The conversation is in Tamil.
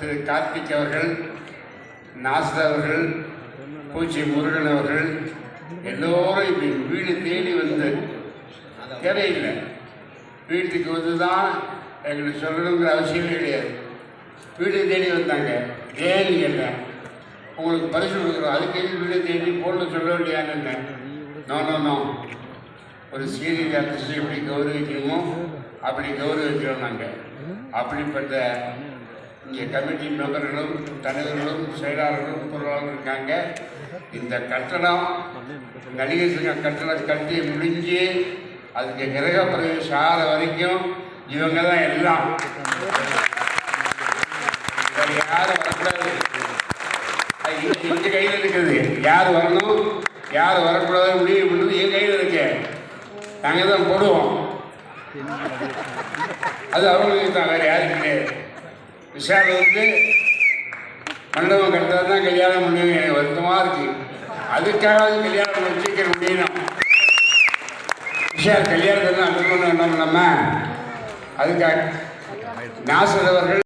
திரு கார்த்திக் அவர்கள் நாசர் அவர்கள் பூச்சி முருகன் அவர்கள் எல்லோரும் இப்படி வீடு தேடி வந்து தேவையில்லை. வீட்டுக்கு வந்து தான் எங்களுக்கு சொல்லணுங்கிற அவசியமே கிடையாது. வீடு தேடி வந்தாங்க. ஏன்னு கேட்டேன் உங்களுக்கு பரிசு கொடுக்குறோம். அதுக்கு எதுக்கு வீடு தேடி போன சொல்ல வேண்டியான்னு நோ நோ நோ ஒரு சீரியல் ஆர்டிஸ்ட் எப்படி கௌரவிக்கணுமோ அப்படி கௌரவிக்கிறோம் நாங்கள் அப்படிப்பட்ட இங்கே கமிட்டி மெம்பர்களும் தலைவர்களும் செயலாளர்களும் பொருளாளர்களும் இருக்காங்க. இந்த கட்டடம் நடிகர் சங்க கட்டணம் கட்டி முடிஞ்சு அதுக்கு கிரக பிரவேசம் ஆகிற வரைக்கும் இவங்க தான் எல்லாம். வேற யாரும் வரக்கூடாது. அது கையில் இருக்குது? யார் வரணும்? யார் வரக்கூடாது முடிவு பண்ணுறது என் கையில் இருக்கு. நாங்கள் தான் போடுவோம். அது அவங்களுக்கு தான் வேறு யாரும் கிடையாது விஷால் வந்து மண்டபம் கட்டினா தான் கல்யாணம் பண்ணுவேன் எனக்கு வருத்தமாக இருக்கு. அதுக்காக கல்யாணம் பண்ண சீக்கிரம் முடியணும் விஷால் கல்யாணத்தை அட்டன் பண்ண வேண்டாம் நம்ம அதுக்காக. நாசர் அவர்கள்